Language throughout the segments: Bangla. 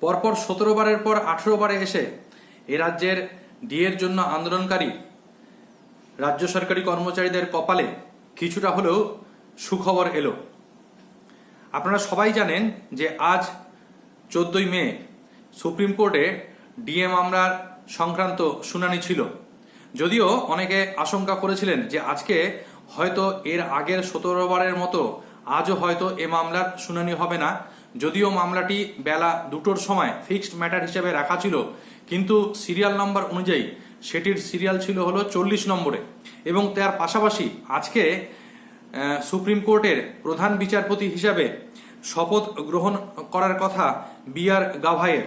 পরপর সতেরো বারের পর আঠেরো বারে এসে এ রাজ্যের ডিএর জন্য আন্দোলনকারী রাজ্য সরকারি কর্মচারীদের কপালে কিছুটা হলেও সুখবর এলো। আপনারা সবাই জানেন যে আজ চোদ্দই মে সুপ্রিম কোর্টে ডিএ মামলার সংক্রান্ত শুনানি ছিল। যদিও অনেকে আশঙ্কা করেছিলেন যে আজকে হয়তো এর আগের সতেরো বারের মতো আজও হয়তো এ মামলার শুনানি হবে না। যদিও মামলাটি বেলা দুটোর সময় ফিক্সড ম্যাটার হিসেবে রাখা ছিল, কিন্তু সিরিয়াল নাম্বার অনুযায়ী সেটির সিরিয়াল ছিল হলো চল্লিশ নম্বরে এবং তার পাশাপাশি আজকে সুপ্রিম কোর্টের প্রধান বিচারপতি হিসাবে শপথ গ্রহণ করার কথা বি আর গাভাইয়ের।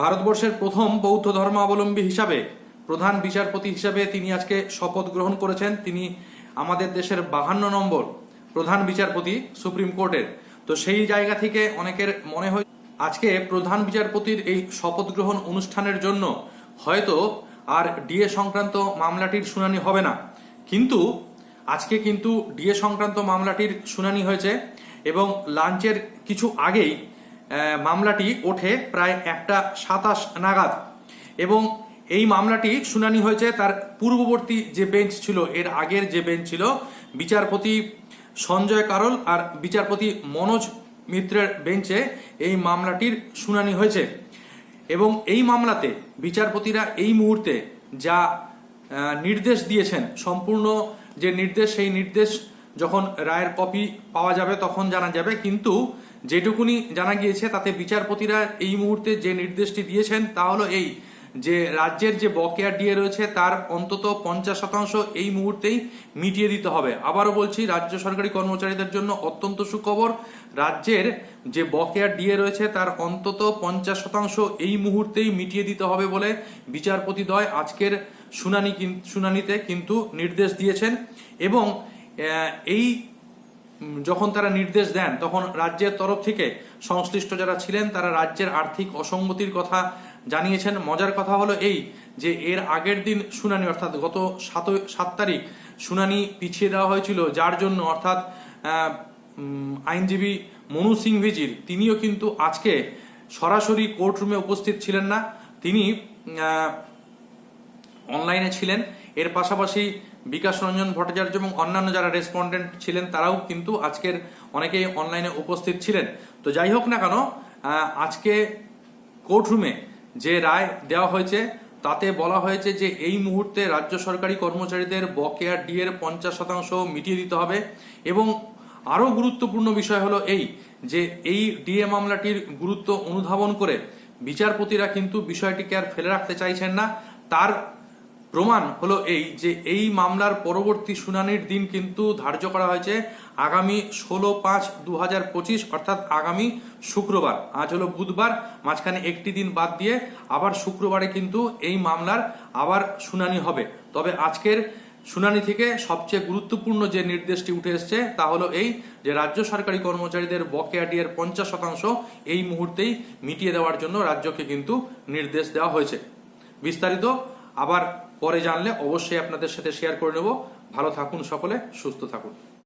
ভারতবর্ষের প্রথম বৌদ্ধ ধর্মাবলম্বী হিসাবে প্রধান বিচারপতি হিসাবে তিনি আজকে শপথ গ্রহণ করেছেন। তিনি আমাদের দেশের বাহান্ন নম্বর প্রধান বিচারপতি সুপ্রিম কোর্টের। তো সেই জায়গা থেকে অনেকের মনে হয় আজকে প্রধান বিচারপতির এই শপথ গ্রহণ অনুষ্ঠানের জন্য হয়তো আর ডিএ সংক্রান্ত মামলাটির শুনানি হবে না। কিন্তু আজকে কিন্তু ডিএ সংক্রান্ত মামলাটির শুনানি হয়েছে এবং লাঞ্চের কিছু আগেই মামলাটি ওঠে প্রায় একটা সাতাশ নাগাদ। এবং এই মামলাটি শুনানি হয়েছে তার পূর্ববর্তী যে বেঞ্চ ছিল, এর আগের যে বেঞ্চ ছিল, বিচারপতি সঞ্জয় কারল আর বিচারপতি মনোজ মিত্রের বেঞ্চে এই মামলাটির শুনানি হয়েছে। এবং এই মামলাতে বিচারপতিরা এই মুহূর্তে যা নির্দেশ দিয়েছেন, সম্পূর্ণ যে নির্দেশ, সেই নির্দেশ যখন রায়ের কপি পাওয়া যাবে তখন জানা যাবে। কিন্তু যেটুকুনি জানা গিয়েছে, তাতে বিচারপতিরা এই মুহূর্তে যে নির্দেশটি দিয়েছেন তা হলো এই যে রাজ্যের যে বকেয়া ডিএ রয়েছে তার অন্তত পঞ্চাশ শতাংশ এই মুহূর্তেই মিটিয়ে দিতে হবে। আবারও বলছি, রাজ্য সরকারি কর্মচারীদের জন্য অত্যন্ত সুখবর, রাজ্যের যে বকেয়া ডিএ রয়েছে তার অন্তত পঞ্চাশ শতাংশ এই মুহূর্তেই মিটিয়ে দিতে হবে বলে বিচারপতিদ্বয় আজকের শুনানি শুনানিতে কিন্তু নির্দেশ দিয়েছেন এবং এই যখন তারা নির্দেশ দেন, তখন রাজ্যের তরফ থেকে সংশ্লিষ্ট যারা ছিলেন, তারা রাজ্যের আর্থিক অসঙ্গতির কথা জানিয়েছেন। মজার কথা হলো এই যে, এর আগের দিন শুনানি, অর্থাৎ গত সাত সাত তারিখ শুনানি পিছিয়ে দেওয়া হয়েছিল। যার জন্য, অর্থাৎ আইনজীবী মনু সিংভিজির, তিনিও কিন্তু আজকে সরাসরি কোর্টরুমে উপস্থিত ছিলেন না। তিনি অনলাইনে ছিলেন। এর পাশাপাশি বিকাশ রঞ্জন ভট্টাচার্য এবং অন্যান্য যারা রেসপন্ডেন্ট ছিলেন, তারাও কিন্তু আজকের অনেকেই অনলাইনে উপস্থিত ছিলেন। তো যাই হোক না কেন আজকে কোর্টরুমে যে রায় দেওয়া হয়েছে, তাতে বলা হয়েছে যে এই মুহূর্তে রাজ্য সরকারি কর্মচারীদের বকেয়া ডি এর পঞ্চাশ শতাংশ মিটিয়ে দিতে হবে এবং আরও গুরুত্বপূর্ণ বিষয় হলো এই যে এই ডিএ মামলাটির গুরুত্ব অনুধাবন করে বিচারপতিরা কিন্তু বিষয়টিকে আর ফেলে রাখতে চাইছেন না। তার প্রমাণ হলো এই যে এই মামলার পরবর্তী শুনানির দিন কিন্তু ধার্য করা হয়েছে আগামী ষোলো পাঁচ দু হাজার পঁচিশ, অর্থাৎ আগামী শুক্রবার। আজ হলো বুধবার, মাঝখানে একটি দিন বাদ দিয়ে আবার শুক্রবারে কিন্তু এই মামলার আবার শুনানি হবে। তবে আজকের শুনানি থেকে সবচেয়ে গুরুত্বপূর্ণ যে নির্দেশটি উঠে এসছে তা হলো এই যে রাজ্য সরকারি কর্মচারীদের বকেয়া ডিএর পঞ্চাশ শতাংশ এই মুহূর্তেই মিটিয়ে দেওয়ার জন্য রাজ্যকে কিন্তু নির্দেশ দেওয়া হয়েছে। বিস্তারিত আবার পরে জানলে অবশ্যই আপনাদের সাথে শেয়ার করে নেব। ভালো থাকুন সকলে সুস্থ থাকুন।